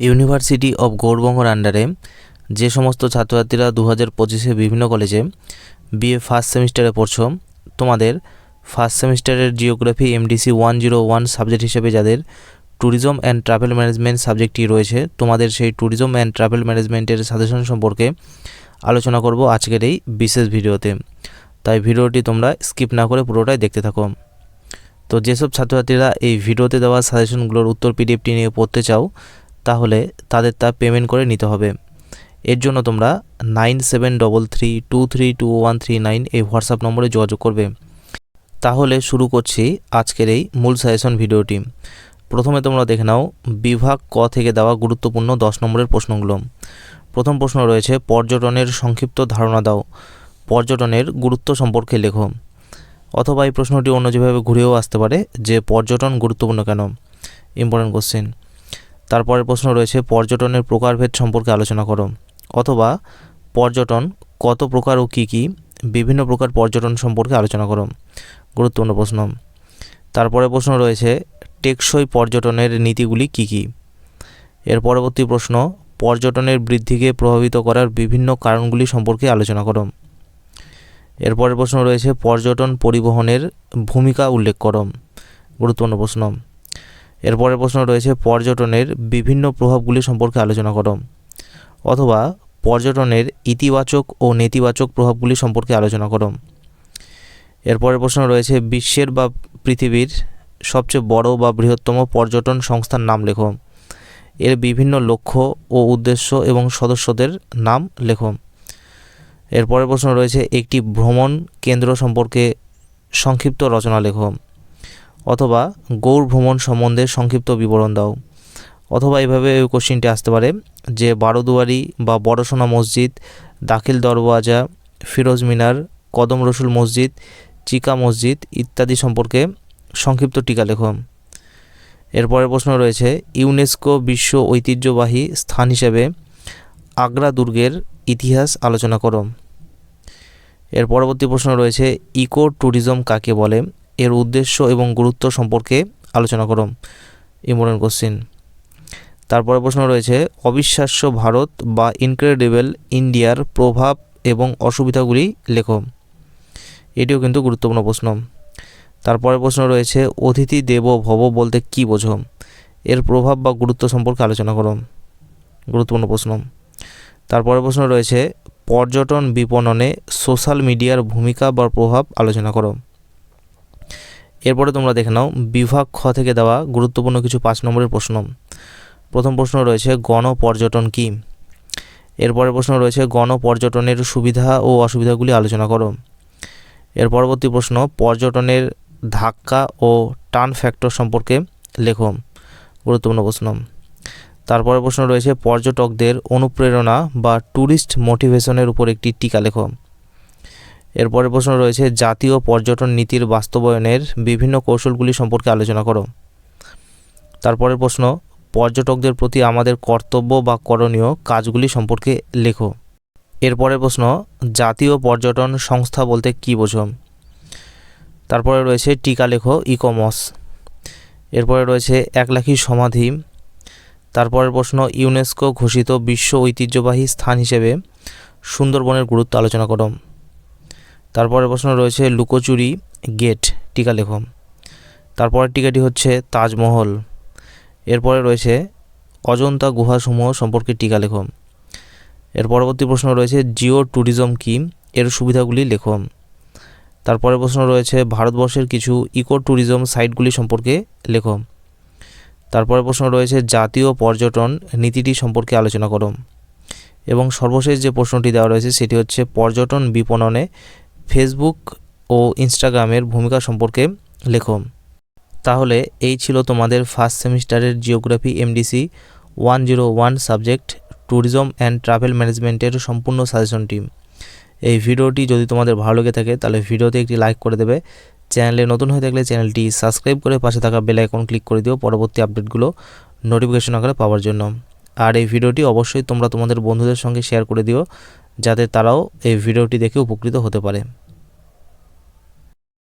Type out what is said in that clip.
University of গৌরবঙ্গর আন্ডারে যে সমস্ত ছাত্রছাত্রীরা দু হাজার পঁচিশে বিভিন্ন কলেজে বিএ ফার্স্ট সেমিস্টারে পড়ছো, তোমাদের ফার্স্ট সেমিস্টারের geography MDC one zero one subject হিসেবে যাদের ট্যুরিজম অ্যান্ড ট্রাভেল ম্যানেজমেন্ট সাবজেক্টটি রয়েছে, তোমাদের সেই ট্যুরিজম অ্যান্ড ট্রাভেল ম্যানেজমেন্টের সাজেশন সম্পর্কে আলোচনা করব আজকের এই বিশেষ ভিডিওতে। তাই ভিডিওটি তোমরা স্কিপ না করে পুরোটাই দেখতে থাকো। তো যেসব ছাত্রছাত্রীরা এই ভিডিওতে দেওয়া সাজেশনগুলোর উত্তর পিডিএফটি নিয়ে পড়তে চাও তাহলে তাদের তা পেমেন্ট করে নিতে হবে। এর জন্য তোমরা nine seven double three two three two one three nine এই হোয়াটসঅ্যাপ নম্বরে যোগাযোগ করবে। তাহলে শুরু করছি আজকের এই মূল সাজেশন ভিডিওটি। প্রথমে তোমরা দেখে নাও, বিভাগ ক থেকে দেওয়া গুরুত্বপূর্ণ দশ নম্বরের প্রশ্নগুলো। প্রথম প্রশ্ন রয়েছে, পর্যটনের সংক্ষিপ্ত ধারণা দাও। পর্যটনের গুরুত্ব সম্পর্কে লেখো। অথবা এই প্রশ্নটি অন্য যেভাবে ঘুরেও আসতে পারে, যে পর্যটন গুরুত্বপূর্ণ কেন? ইম্পর্টেন্ট কোশ্চেন তারপরের প্রশ্ন রয়েছে, পর্যটনের প্রকারভেদ সম্পর্কে আলোচনা করো। অথবা, পর্যটন কত প্রকার ও কী কী? বিভিন্ন প্রকার পর্যটন সম্পর্কে আলোচনা করো। গুরুত্বপূর্ণ প্রশ্ন। তারপরে প্রশ্ন রয়েছে, টেকসই পর্যটনের নীতিগুলি কী কী? এর পরবর্তী প্রশ্ন, পর্যটনের বৃদ্ধিকে প্রভাবিত করার বিভিন্ন কারণগুলি সম্পর্কে আলোচনা করো। এরপরের প্রশ্ন রয়েছে, পর্যটন পরিবহনের ভূমিকা উল্লেখ করো। গুরুত্বপূর্ণ প্রশ্ন। এরপরের প্রশ্ন রয়েছে পর্যটনের বিভিন্ন প্রভাবগুলি সম্পর্কে আলোচনা করো। অথবা পর্যটনের ইতিবাচক ও নেতিবাচক প্রভাবগুলি সম্পর্কে আলোচনা করো। এরপরের প্রশ্ন রয়েছে বিশ্বের বা পৃথিবীর সবচেয়ে বড় বা বৃহত্তম পর্যটন সংস্থার নাম লেখো। এর বিভিন্ন লক্ষ্য ও উদ্দেশ্য এবং সদস্যদের নাম লেখো। এরপরের প্রশ্ন রয়েছে একটি ভ্রমণ কেন্দ্র সম্পর্কে সংক্ষিপ্ত রচনা লেখো। অথবা গৌড় ভ্রমণ সম্বন্ধে সংক্ষিপ্ত বিবরণ দাও। অথবা এইভাবে ওই কোশ্চিনটি আসতে পারে, যে বারোদুয়ারি বা বড়সোনা মসজিদ, দাখিল দরওয়াজা, ফিরোজ মিনার, কদম রসুল মসজিদ, চিকা মসজিদ ইত্যাদি সম্পর্কে সংক্ষিপ্ত টিকা লেখো। এরপরের প্রশ্ন রয়েছে, ইউনেস্কো বিশ্ব ঐতিহ্যবাহী স্থান হিসেবে আগ্রা দুর্গের ইতিহাস আলোচনা করো। এর পরবর্তী প্রশ্ন রয়েছে ইকো ট্যুরিজম কাকে বলে? এর উদ্দেশ্য এবং গুরুত্ব সম্পর্কে আলোচনা করো ইম্পর্টেন্ট কোশ্চিন তারপরে প্রশ্ন রয়েছে, অবিশ্বাস্য ভারত বা ইনক্রেডিবল ইন্ডিয়ার প্রভাব এবং অসুবিধাগুলি লেখো। এটিও কিন্তু গুরুত্বপূর্ণ প্রশ্ন। তারপরে প্রশ্ন রয়েছে, অতিথি দেব ভব বলতে কী বোঝো? এর প্রভাব বা গুরুত্ব সম্পর্কে আলোচনা করো। গুরুত্বপূর্ণ প্রশ্ন। তারপরে প্রশ্ন রয়েছে, পর্যটন বিপণনে সোশ্যাল মিডিয়ার ভূমিকা বা প্রভাব আলোচনা করো। এরপরে তোমরা দেখে নাও, বিভাগ খ থেকে দেওয়া গুরুত্বপূর্ণ কিছু পাঁচ নম্বরের প্রশ্ন। প্রথম প্রশ্ন রয়েছে, গণপর্যটন কী? এরপরের প্রশ্ন রয়েছে, গণপর্যটনের সুবিধা ও অসুবিধাগুলি আলোচনা করো। এর পরবর্তী প্রশ্ন, পর্যটনের ধাক্কা ও টান ফ্যাক্টর সম্পর্কে লেখো। গুরুত্বপূর্ণ প্রশ্ন। তারপরে প্রশ্ন রয়েছে, পর্যটকদের অনুপ্রেরণা বা ট্যুরিস্ট মোটিভেশনের উপর একটি টিকা লেখো। এরপরে প্রশ্ন রয়েছে, জাতীয় পর্যটন নীতির বাস্তবায়নের বিভিন্ন কৌশলগুলি সম্পর্কে আলোচনা করো। তারপরের প্রশ্ন, পর্যটকদের প্রতি আমাদের কর্তব্য বা করণীয় কাজগুলি সম্পর্কে লেখো। এরপরের প্রশ্ন, জাতীয় পর্যটন সংস্থা বলতে কী বোঝো? তারপরে রয়েছে, টিকা লেখো ই কমার্স এরপরে রয়েছে, একলাখি সমাধি। তারপরের প্রশ্ন, ইউনেস্কো ঘোষিত বিশ্ব ঐতিহ্যবাহী স্থান হিসেবে সুন্দরবনের গুরুত্ব আলোচনা করো। তারপরের প্রশ্ন রয়েছে লুকোচুরি গেট, টিকা লেখো। তারপরের টিকাটি হচ্ছে তাজমহল। এরপরে রয়েছে অজন্তা গুহাসমূহ সম্পর্কে টিকা লেখো। এর পরবর্তী প্রশ্ন রয়েছে জিও ট্যুরিজম কি? এর সুবিধাগুলি লেখো। তারপরে প্রশ্ন রয়েছে ভারতবর্ষের কিছু ইকো ট্যুরিজম সাইটগুলি সম্পর্কে লেখো। তারপরে প্রশ্ন রয়েছে জাতীয় পর্যটন নীতিটি সম্পর্কে আলোচনা করো। এবং সর্বশেষ যে প্রশ্নটি দেওয়া রয়েছে সেটি হচ্ছে পর্যটন বিপণনে ফেসবুক ও ইনস্টাগ্রামের ভূমিকা সম্পর্কে লেখো। তাহলে এই ছিল তোমাদের ফার্স্ট সেমিস্টারের geography MDC one zero one subject tourism and travel ম্যানেজমেন্টের সম্পূর্ণ সাজেশনটি এই ভিডিওটি যদি তোমাদের ভালো লেগে থাকে, তাহলে ভিডিওতে একটি লাইক করে দেবে। চ্যানেলে নতুন হয়ে থাকলে চ্যানেলটি সাবস্ক্রাইব করে পাশে থাকা বেল আইকন ক্লিক করে দিও পরবর্তী আপডেটগুলো নোটিফিকেশন আকারে পাওয়ার জন্য। আর এই ভিডিওটি অবশ্যই তোমরা তোমাদের বন্ধুদের সঙ্গে শেয়ার করে দিও। যাতে তারাও এই ভিডিওটি দেখে উপকৃত হতে পারে।